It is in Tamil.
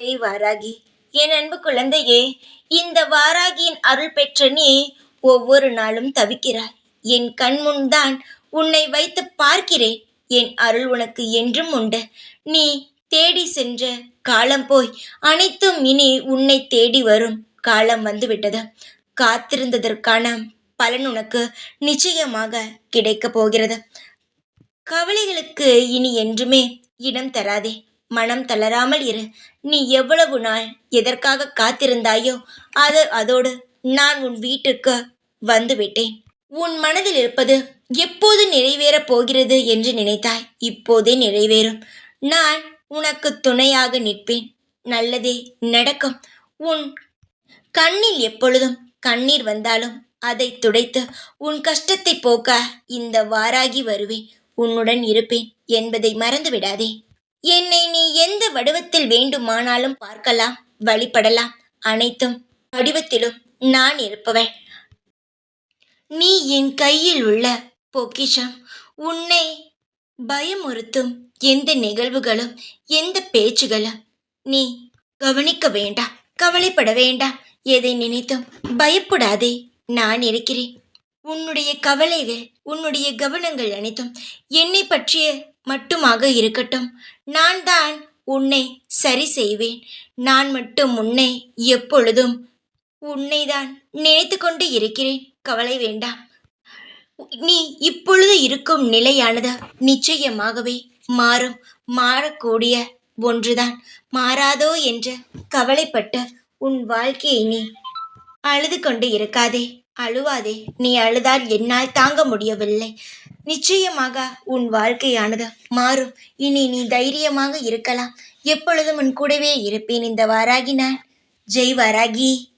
ஏய் வாராகி என் அன்பு குழந்தையே இந்த வாராகியின் அருள் பெற்ற நீ ஒவ்வொரு நாளும் தவிக்கிறாய். என் கண்முன் தான் உன்னை வைத்து பார்க்கிறேன். என் அருள் உனக்கு என்றும் உண்டு. நீ தேடி சென்ற காலம் போய் அனைத்தும் இனி உன்னை தேடி வரும் காலம் வந்துவிட்டது. காத்திருந்ததற்கான பலன் உனக்கு நிச்சயமாக கிடைக்கப் போகிறது. கவலைகளுக்கு இனி என்றுமே இடம் தராதே. மனம் தளராமல் இரு. நீ எவ்வளவு நாள் எதற்காக காத்திருந்தாயோ அது அதோடு நான் உன் வீட்டுக்கு வந்துவிட்டேன் உன் மனதில் இருப்பது எப்போது நிறைவேறப் போகிறது என்று நினைத்தாய். இப்போதே நிறைவேறும். நான் உனக்கு துணையாக நிற்பேன். நல்லதே நடக்கும். உன் கண்ணில் எப்பொழுதும் கண்ணீர் வந்தாலும் அதை துடைத்து உன் கஷ்டத்தை போக்க இந்த வாராகி வருவேன். உன்னுடன் இருப்பேன் என்பதை மறந்து விடாதே என்னை நீ எந்த வடிவத்தில் வேண்டுமானாலும் பார்க்கலாம் வழிபடலாம். அனைத்தும் வடிவத்திலும் நான் இருப்பவன். நீ என் கையில் உள்ள பொக்கிஷம். உன்னை பயமுறுத்தும் எந்த நிகழ்வுகளும் எந்த பேச்சுகளும் நீ கவனிக்க வேண்டாம் கவலைப்பட வேண்டாம். எதை நினைத்தும் பயப்படாதே நான் இருக்கிறேன். உன்னுடைய கவலைகள் உன்னுடைய கவனங்கள் அனைத்தும் என்னை பற்றிய மட்டுமாக இருக்கட்டும். நான் தான் உன்னை சரி செய்வேன். நான் மட்டும் உன்னை எப்பொழுதும் உன்னை தான் நினைத்து கொண்டு இருக்கிறேன். கவலை வேண்டாம். நீ இப்பொழுது இருக்கும் நிலையானது நிச்சயமாகவே மாறும். மாறக்கூடிய ஒன்றுதான். மாறாதோ என்று கவலைப்பட்டு உன் வாழ்க்கையை நீ அழுது கொண்டு இருக்காதே. அழுவாதே நீ அழுதால் என்னால் தாங்க முடியவில்லை. நிச்சயமாக உன் வாழ்க்கையானது மாறும். இனி நீ தைரியமாக இருக்கலாம். எப்பொழுதும் உன் கூடவே இருப்பேன் இந்த வாராகி நான். ஜெய் வாராகி.